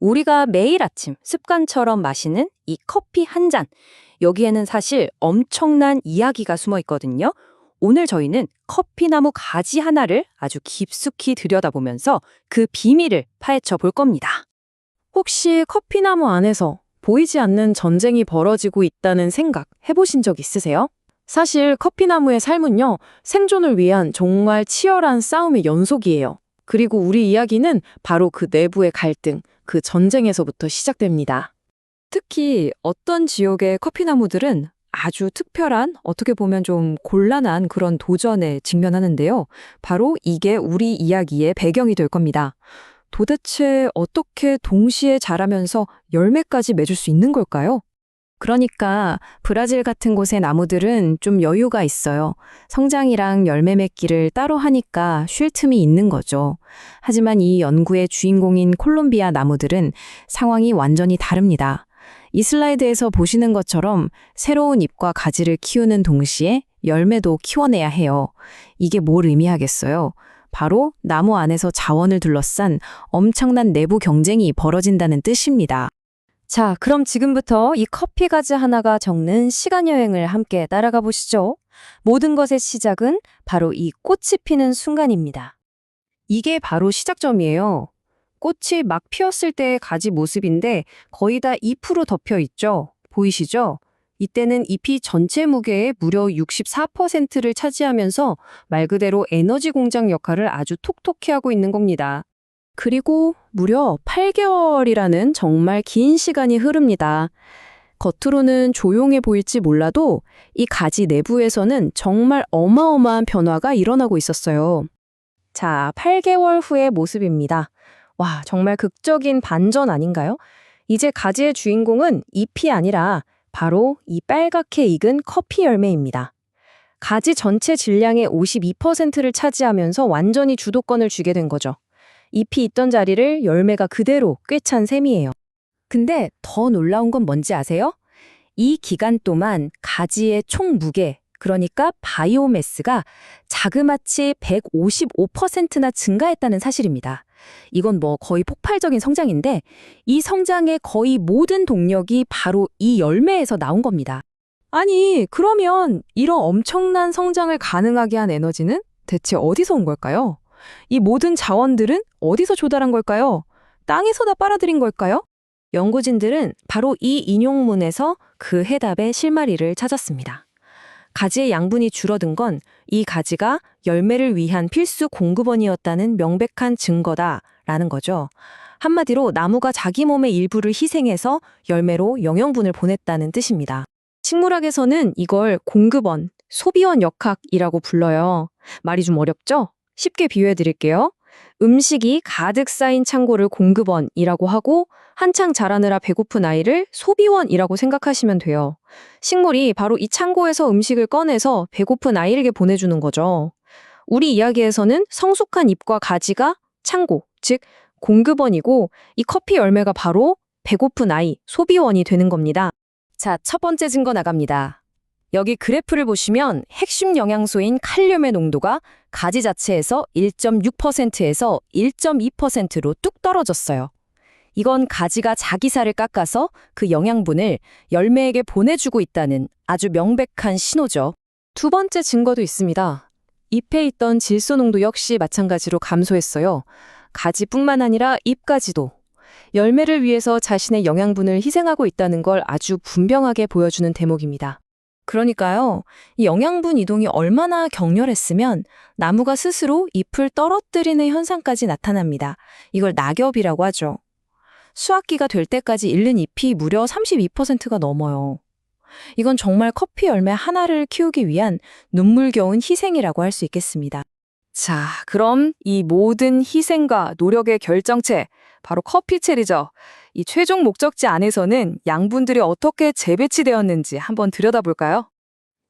우리가 매일 아침 습관처럼 마시는 이 커피 한 잔. 여기에는 사실 엄청난 이야기가 숨어 있거든요. 오늘 저희는 커피나무 가지 하나를 아주 깊숙이 들여다보면서 그 비밀을 파헤쳐 볼 겁니다. 혹시 커피나무 안에서 보이지 않는 전쟁이 벌어지고 있다는 생각 해보신 적 있으세요? 사실 커피나무의 삶은요, 생존을 위한 정말 치열한 싸움의 연속이에요. 그리고 우리 이야기는 바로 그 내부의 갈등, 그 전쟁에서부터 시작됩니다. 특히 어떤 지역의 커피나무들은 아주 특별한 어떻게 보면 좀 곤란한 그런 도전에 직면하는데요. 바로 이게 우리 이야기의 배경이 될 겁니다. 도대체 어떻게 동시에 자라면서 열매까지 맺을 수 있는 걸까요? 그러니까 브라질 같은 곳의 나무들은 좀 여유가 있어요. 성장이랑 열매 맺기를 따로 하니까 쉴 틈이 있는 거죠. 하지만 이 연구의 주인공인 콜롬비아 나무들은 상황이 완전히 다릅니다. 이 슬라이드에서 보시는 것처럼 새로운 잎과 가지를 키우는 동시에 열매도 키워내야 해요. 이게 뭘 의미하겠어요? 바로 나무 안에서 자원을 둘러싼 엄청난 내부 경쟁이 벌어진다는 뜻입니다. 자, 그럼 지금부터 이 커피 가지 하나가 적는 시간 여행을 함께 따라가 보시죠. 모든 것의 시작은 바로 이 꽃이 피는 순간입니다. 이게 바로 시작점이에요. 꽃이 막 피었을 때의 가지 모습인데 거의 다 잎으로 덮여 있죠. 보이시죠? 이때는 잎이 전체 무게의 무려 64%를 차지하면서 말 그대로 에너지 공장 역할을 아주 톡톡히 하고 있는 겁니다. 그리고 무려 8개월이라는 정말 긴 시간이 흐릅니다. 겉으로는 조용해 보일지 몰라도 이 가지 내부에서는 정말 어마어마한 변화가 일어나고 있었어요. 자, 8개월 후의 모습입니다. 와, 정말 극적인 반전 아닌가요? 이제 가지의 주인공은 잎이 아니라 바로 이 빨갛게 익은 커피 열매입니다. 가지 전체 질량의 52%를 차지하면서 완전히 주도권을 쥐게 된 거죠. 잎이 있던 자리를 열매가 그대로 꿰찬 셈이에요. 근데 더 놀라운 건 뭔지 아세요? 이 기간 동안 가지의 총 무게, 그러니까 바이오매스가 자그마치 155%나 증가했다는 사실입니다. 이건 뭐 거의 폭발적인 성장인데 이 성장의 거의 모든 동력이 바로 이 열매에서 나온 겁니다. 아니, 그러면 이런 엄청난 성장을 가능하게 한 에너지는 대체 어디서 온 걸까요? 이 모든 자원들은 어디서 조달한 걸까요? 땅에서 다 빨아들인 걸까요? 연구진들은 바로 이 인용문에서 그 해답의 실마리를 찾았습니다. 가지의 양분이 줄어든 건 이 가지가 열매를 위한 필수 공급원이었다는 명백한 증거다라는 거죠. 한마디로 나무가 자기 몸의 일부를 희생해서 열매로 영양분을 보냈다는 뜻입니다. 식물학에서는 이걸 공급원, 소비원 역학이라고 불러요. 말이 좀 어렵죠? 쉽게 비유해 드릴게요. 음식이 가득 쌓인 창고를 공급원이라고 하고 한창 자라느라 배고픈 아이를 소비원이라고 생각하시면 돼요. 식물이 바로 이 창고에서 음식을 꺼내서 배고픈 아이에게 보내주는 거죠. 우리 이야기에서는 성숙한 잎과 가지가 창고, 즉 공급원이고 이 커피 열매가 바로 배고픈 아이, 소비원이 되는 겁니다. 자, 첫 번째 증거 나갑니다. 여기 그래프를 보시면 핵심 영양소인 칼륨의 농도가 가지 자체에서 1.6%에서 1.2%로 뚝 떨어졌어요. 이건 가지가 자기 살을 깎아서 그 영양분을 열매에게 보내주고 있다는 아주 명백한 신호죠. 두 번째 증거도 있습니다. 잎에 있던 질소 농도 역시 마찬가지로 감소했어요. 가지뿐만 아니라 잎까지도. 열매를 위해서 자신의 영양분을 희생하고 있다는 걸 아주 분명하게 보여주는 대목입니다. 그러니까요, 이 영양분 이동이 얼마나 격렬했으면 나무가 스스로 잎을 떨어뜨리는 현상까지 나타납니다. 이걸 낙엽이라고 하죠. 수확기가 될 때까지 잃는 잎이 무려 32%가 넘어요. 이건 정말 커피 열매 하나를 키우기 위한 눈물겨운 희생이라고 할 수 있겠습니다. 자, 그럼 이 모든 희생과 노력의 결정체, 바로 커피 체리죠. 이 최종 목적지 안에서는 양분들이 어떻게 재배치되었는지 한번 들여다볼까요?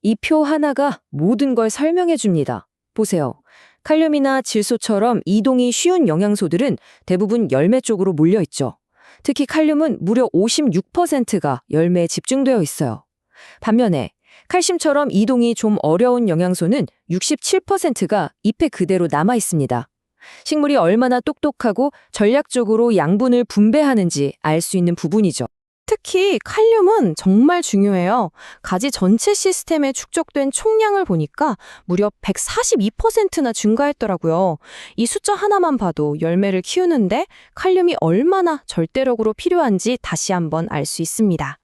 이 표 하나가 모든 걸 설명해 줍니다. 보세요. 칼륨이나 질소처럼 이동이 쉬운 영양소들은 대부분 열매 쪽으로 몰려 있죠. 특히 칼륨은 무려 56%가 열매에 집중되어 있어요. 반면에 칼슘처럼 이동이 좀 어려운 영양소는 67%가 잎에 그대로 남아 있습니다. 식물이 얼마나 똑똑하고 전략적으로 양분을 분배하는지 알 수 있는 부분이죠. 특히 칼륨은 정말 중요해요. 가지 전체 시스템에 축적된 총량을 보니까 무려 142%나 증가했더라고요. 이 숫자 하나만 봐도 열매를 키우는데 칼륨이 얼마나 절대적으로 필요한지 다시 한번 알 수 있습니다.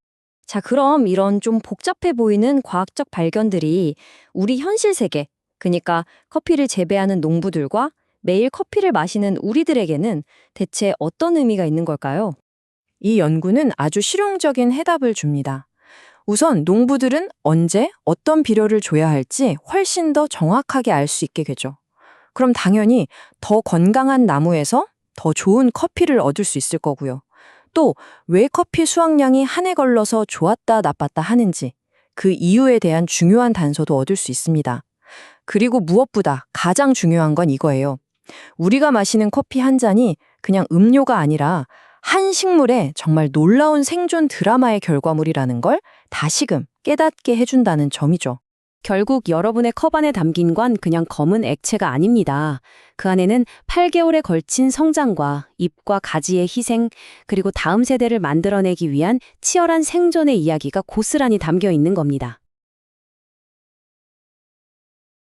자, 그럼 이런 좀 복잡해 보이는 과학적 발견들이 우리 현실 세계, 그러니까 커피를 재배하는 농부들과 매일 커피를 마시는 우리들에게는 대체 어떤 의미가 있는 걸까요? 이 연구는 아주 실용적인 해답을 줍니다. 우선 농부들은 언제 어떤 비료를 줘야 할지 훨씬 더 정확하게 알 수 있게 되죠. 그럼 당연히 더 건강한 나무에서 더 좋은 커피를 얻을 수 있을 거고요. 또 왜 커피 수확량이 한 해 걸러서 좋았다 나빴다 하는지 그 이유에 대한 중요한 단서도 얻을 수 있습니다. 그리고 무엇보다 가장 중요한 건 이거예요. 우리가 마시는 커피 한 잔이 그냥 음료가 아니라 한 식물의 정말 놀라운 생존 드라마의 결과물이라는 걸 다시금 깨닫게 해준다는 점이죠. 결국 여러분의 컵 안에 담긴 건 그냥 검은 액체가 아닙니다. 그 안에는 8개월에 걸친 성장과 잎과 가지의 희생, 그리고 다음 세대를 만들어내기 위한 치열한 생존의 이야기가 고스란히 담겨 있는 겁니다.